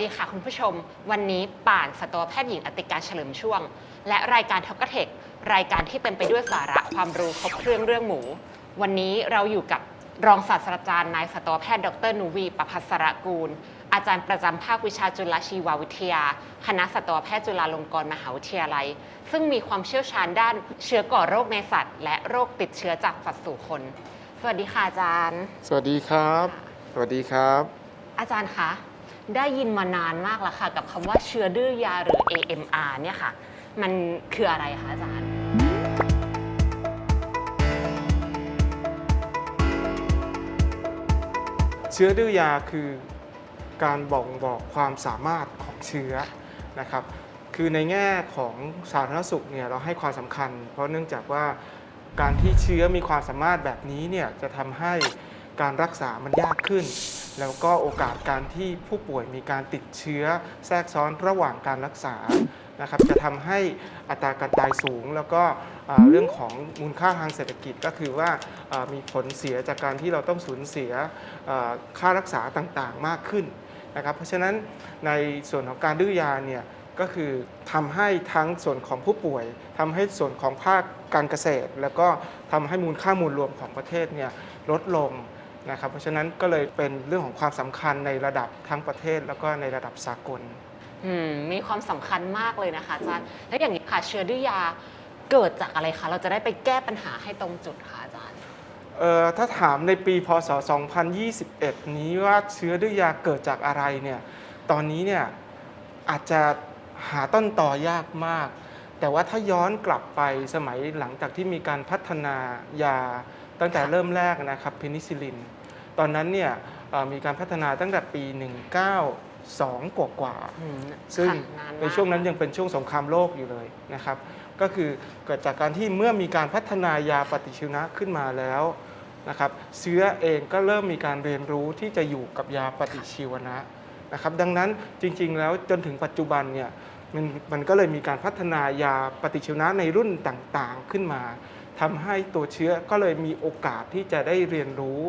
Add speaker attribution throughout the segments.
Speaker 1: ดีค่ะคุณผู้ชม วันนี้ป่านสัตวแพทย์หญิงอติการเฉลิมช่วง และรายการท็อกเทครายการที่เต็มไปด้วยสาระความรู้ครบเครื่องเรื่องหมู วันนี้เราอยู่กับรองศาสตราจารย์นายสัตวแพทย์ดรนูวีประภัสระกูล อาจารย์ประจำภาควิชาจุลชีววิทยา คณะสัตวแพทย์จุฬาลงกรณ์มหาวิทยาลัย ซึ่งมีความเชี่ยวชาญด้านเชื้อก่อโรคในสัตว์ และโรคติดเชื้อจากสัตว์สู่คน สวัสดีค่ะอาจารย์
Speaker 2: สวัสดีครับ สวัสดีครับ
Speaker 1: อาจารย์คะ ได้ยินมานานมากแล้วค่ะ กับคำว่าเชื้อดื้อยาหรือ AMR เนี่ยค่ะ มันคืออะไรคะอาจารย์
Speaker 2: เชื้อดื้อยาคือการบ่งบอกความสามารถของเชื้อนะครับ คือในแง่ของสาธารณสุขเนี่ยเราให้ความสำคัญ เพราะเนื่องจากว่าการที่เชื้อมีความสามารถแบบนี้เนี่ยจะทำให้การรักษามันยากขึ้น แล้วก็โอกาสการที่ผู้ป่วยมีการติดเชื้อแทรกซ้อนระหว่างการรักษานะครับจะทำให้อัตราการตายสูง แล้วก็เรื่องของมูลค่าทางเศรษฐกิจก็คือว่ามีผลเสียจากการที่เราต้องสูญเสียค่ารักษาต่างๆมากขึ้นนะครับเพราะฉะนั้นในส่วนของการดื้อยาเนี่ยก็คือทำให้ทั้งส่วนของผู้ป่วยทำให้ส่วนของภาคการเกษตร แล้วก็ทำให้มูลค่ามวลรวมของประเทศเนี่ยลดลง นะครับเพราะฉะนั้นก็เลยเป็นเรื่องของความสำคัญในระดับทั้งประเทศแล้วก็ในระดับสากล
Speaker 1: อืมมีความสำคัญมากเลยนะคะอาจารย์แล้วอย่างนี้ค่ะเชื้อดื้อยาเกิดจากอะไรคะเราจะได้ไปแก้ปัญหาให้ตรงจุดค่ะอาจารย์
Speaker 2: เอ่อถ้าถามในปีพศ 2021 นี้ว่าเชื้อดื้อยาเกิดจากอะไรเนี่ยตอนนี้เนี่ยอาจจะหาต้นต่อยากมาก แต่ว่าถ้าย้อนกลับไปสมัยหลังจากที่มีการพัฒนายาตั้งแต่เริ่มแรกนะครับเพนิซิลิน ตอนนั้นเนี่ยเอ่อมีการพัฒนาตั้งแต่ปี 192 กว่ากว่าๆ
Speaker 1: อืม
Speaker 2: ซึ่ง
Speaker 1: ค่ะนานมาก
Speaker 2: ในช่วงนั้นยังเป็นช่วงสงครามโลกอยู่เลยนะครับ ก็คือเกิดจากการที่เมื่อมีการพัฒนายาปฏิชีวนะขึ้นมาแล้วนะครับเชื้อเองก็เริ่มมีการเรียนรู้ที่จะอยู่กับยาปฏิชีวนะนะครับ ดังนั้นจริงๆแล้วจนถึงปัจจุบันเนี่ยมันมันก็เลยมีการพัฒนายาปฏิชีวนะในรุ่นต่างๆขึ้นมา ทำให้ตัวเชื้อก็เลยมีโอกาสที่จะได้เรียนรู้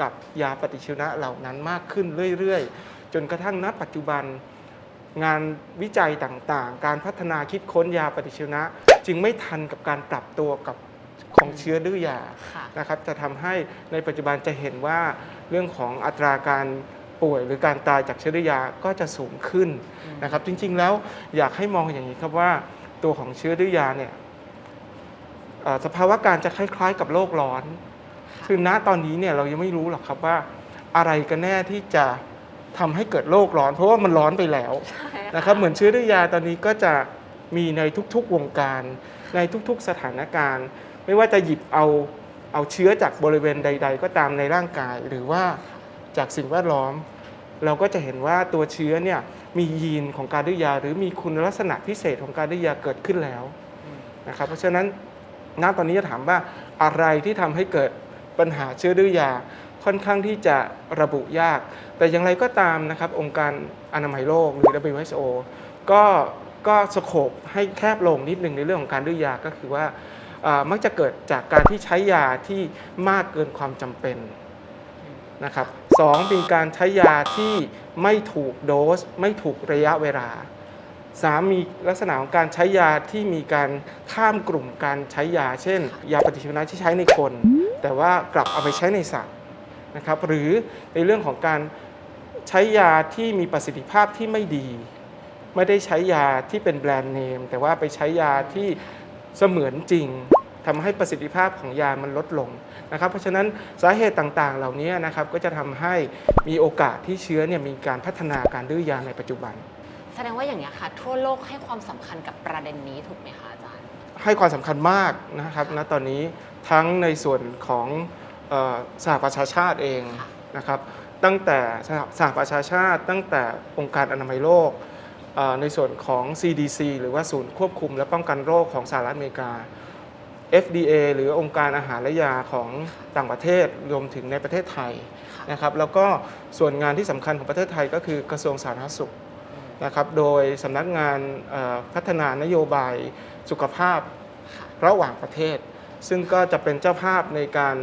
Speaker 2: กับยาปฏิชีวนะเหล่านั้นมากขึ้นเรื่อยๆ จนกระทั่งณปัจจุบัน งานวิจัยต่างๆ การพัฒนาคิดค้นยาปฏิชีวนะ จึงไม่ทันกับการปรับตัวกับของเชื้อดื้อยา
Speaker 1: ค่ะ
Speaker 2: นะครับ จะทำให้ในปัจจุบันจะเห็นว่าเรื่องของอัตราการป่วยหรือการตายจากเชื้อดื้อยาก็จะสูงขึ้นนะครับ จริงๆแล้วอยากให้มองอย่างนี้ครับว่า ตัวของเชื้อดื้อยาเนี่ยเอ่อ สภาวะการจะคล้าย ๆ กับโลกร้อน คือณตอนนี้เนี่ยเรายังไม่รู้หรอกครับว่า อะไรกันแน่ที่จะทำให้เกิดโลกร้อน เพราะว่ามันร้อนไปแล้ว
Speaker 1: ใช่
Speaker 2: นะครับเหมือนเชื้อดื้อยาตอนนี้ก็จะมีในทุกๆวงการ ในทุกๆสถานการณ์ ไม่ว่าจะหยิบเอาเอาเชื้อจากบริเวณใด ๆ ก็ตามในร่างกาย หรือว่าจากสิ่งแวดล้อม เราก็จะเห็นว่าตัวเชื้อเนี่ยมียีนของการดื้อยา หรือมีคุณลักษณะพิเศษของการดื้อยาเกิดขึ้นแล้วนะครับเพราะฉะนั้น ณตอนนี้จะถามว่าอะไรที่ทำให้เกิดปัญหาเชื้อดื้อยาค่อนข้างที่จะระบุยาก แต่อย่างไรก็ตามนะครับ องค์การอนามัยโลกหรือ WHO ก็ก็สโคบให้แคบลงนิดหนึ่งในเรื่องของการดื้อยาก็คือว่ามักจะเกิดจากการที่ใช้ยาที่มากเกินความจำเป็นนะครับสองเป็นการใช้ยาที่ไม่ถูกโดส ไม่ถูกระยะเวลา สามมีลักษณะของการใช้ยาที่มีการข้ามกลุ่มการใช้ยา เช่น ยาปฏิชีวนะที่ใช้ในคน แต่ว่ากลับเอาไปใช้ในสัตว์นะครับหรือในเรื่องของการใช้ยาที่มีประสิทธิภาพที่ไม่ดี ไม่ได้ใช้ยาที่เป็นแบรนด์เนม แต่ว่าไปใช้ยาที่เสมือนจริงทำให้ประสิทธิภาพของยามันลดลงนะครับ เพราะฉะนั้นสาเหตุต่างๆ เหล่านี้นะครับก็จะทำให้มีโอกาสที่เชื้อเนี่ยมีการพัฒนาการดื้อยาในปัจจุบัน
Speaker 1: แสดงว่าอย่างนี้ยค่ะ ทั่วโลกให้ความสำคัญกับประเด็นนี้ถูกไหมคะอาจารย์
Speaker 2: ให้ความสำคัญมากนะครับณตอนนี้ทั้งในส่วนของเอ่อสหประชาชาติเอง
Speaker 1: ค่ะ
Speaker 2: นะครับตั้งแต่สหสหประชาชาติ ตั้งแต่องค์การอนามัยโลกเอ่อในส่วนของ CDC หรือว่าศูนย์ควบคุมและป้องกันโรคของสหรัฐอเมริกา FDA หรือองค์การอาหารและยาของต่างประเทศรวมถึงในประเทศไทยนะครับแล้วก็ส่วนงานที่สำคัญของประเทศไทยก็คือกระทรวงสาธารณสุข นะครับโดยสำนักงานเอ่อพัฒนานโยบายสุขภาพระหว่างประเทศ ซึ่งก็จะเป็นเจ้าภาพในการ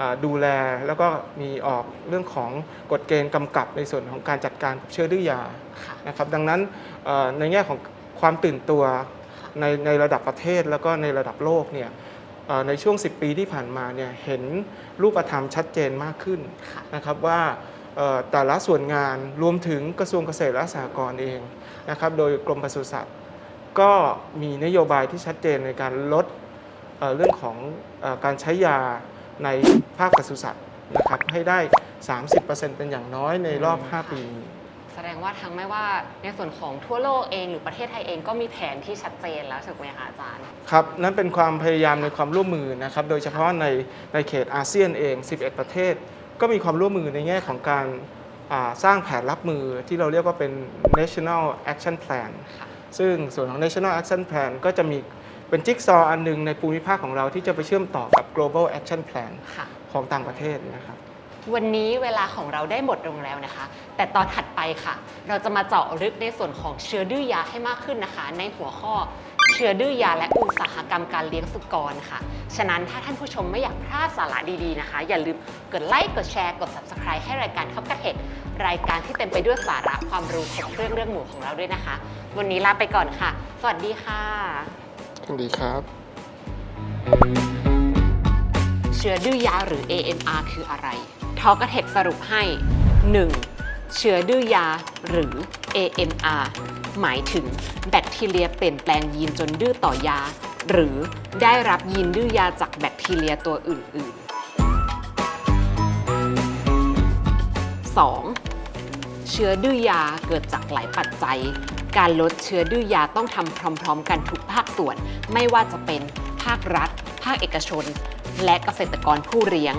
Speaker 2: อ่าดูแลแล้วก็มีออกเรื่องของกฎเกณฑ์กำกับในส่วนของการจัดการกับเชื้อดื้อยา
Speaker 1: ค่ะ
Speaker 2: นะครับดังนั้นเอ่อในแง่ของความตื่นตัว
Speaker 1: ค่ะ
Speaker 2: ในในระดับประเทศแล้วก็ในระดับโลกเนี่ยเอ่อในช่วง 10 ปีที่ผ่านมาเนี่ยเห็นรูปธรรมชัดเจนมากขึ้น
Speaker 1: ค่ะ
Speaker 2: นะครับว่าเอ่อ แต่ละส่วนงานรวมถึงกระทรวงเกษตรและสหกรณ์เองนะครับโดยกรมปศุสัตว์ก็มีนโยบายที่ชัดเจนในการลดเอ่อเรื่องของเออการใช้ยาในภาคปศุสัตว์นะครับให้ได้ 30%เป็นอย่างน้อยในรอบ 5 ปีนี้
Speaker 1: แสดงว่าทั้งไม่ว่าในส่วนของทั่วโลกเองหรือประเทศไทยเองก็มีแผนที่ชัดเจนแล้วถูกไหมคะอาจารย์
Speaker 2: ครับ นั่นเป็นความพยายามในความร่วมมือนะครับ โดยเฉพาะในในเขตอาเซียนเอง 11 ประเทศ ก็มีความร่วมมือในแง่ของการอ่าสร้างแผนรับมือที่เราเรียกว่าเป็น national action plan
Speaker 1: ค่ะ
Speaker 2: ซึ่งส่วนของ national action plan ก็จะมีเป็นจิ๊กซอว์อันหนึงในภูมิภาคของเราที่จะไปเชื่อมต่อกับ global action plan
Speaker 1: ค่ะ
Speaker 2: ของต่างประเทศนะครับ
Speaker 1: วันนี้เวลาของเราได้หมดลงแล้วนะคะ แต่ตอนถัดไปค่ะ เราจะมาเจาะลึกในส่วนของเชื้อดื้อยาให้มากขึ้นนะคะ ในหัวข้อ เชื้อดื้อยาและอุตสาหกรรมการเลี้ยงสุกรค่ะ ฉะนั้นถ้าท่านผู้ชมไม่อยากพลาดสาระดีๆนะคะ อย่าลืมกดไลค์ กดแชร์ กด subscribe ให้รายการท็อปกระเทกรายการที่เต็มไปด้วยสาระความรู้ครบเครื่องเรื่องหมูของเราด้วยนะคะ วันนี้ลาไปก่อนค่ะ สวัสดีค่ะ
Speaker 2: สวัสดีครับ
Speaker 1: เชื้อดื้อยาหรือ AMR คืออะไรทอกเทคสรุปให้ 1. เชื้อดื้อยาหรือ AMR หมายถึงแบคทีเรียเปลี่ยนแปลงยีนจนดื้อต่อยา หรือได้รับยีนดื้อยาจากแบคทีเรียตัวอื่น ๆ 2. เชื้อดื้อยาเกิดจากหลายปัจจัย การลดเชื้อดื้อยาต้องทำพร้อม ๆ กันทุกภาคส่วน ไม่ว่าจะเป็นภาครัฐ ภาคเอกชน และเกษตรกรผู้เลี้ยง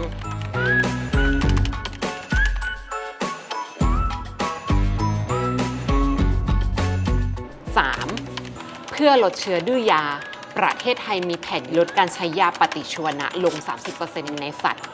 Speaker 1: พื่อลดเชื้อดื้อยา ประเทศไทยมีแผนลดการใช้ยาปฏิชีวนะลง 30%ในสัตว์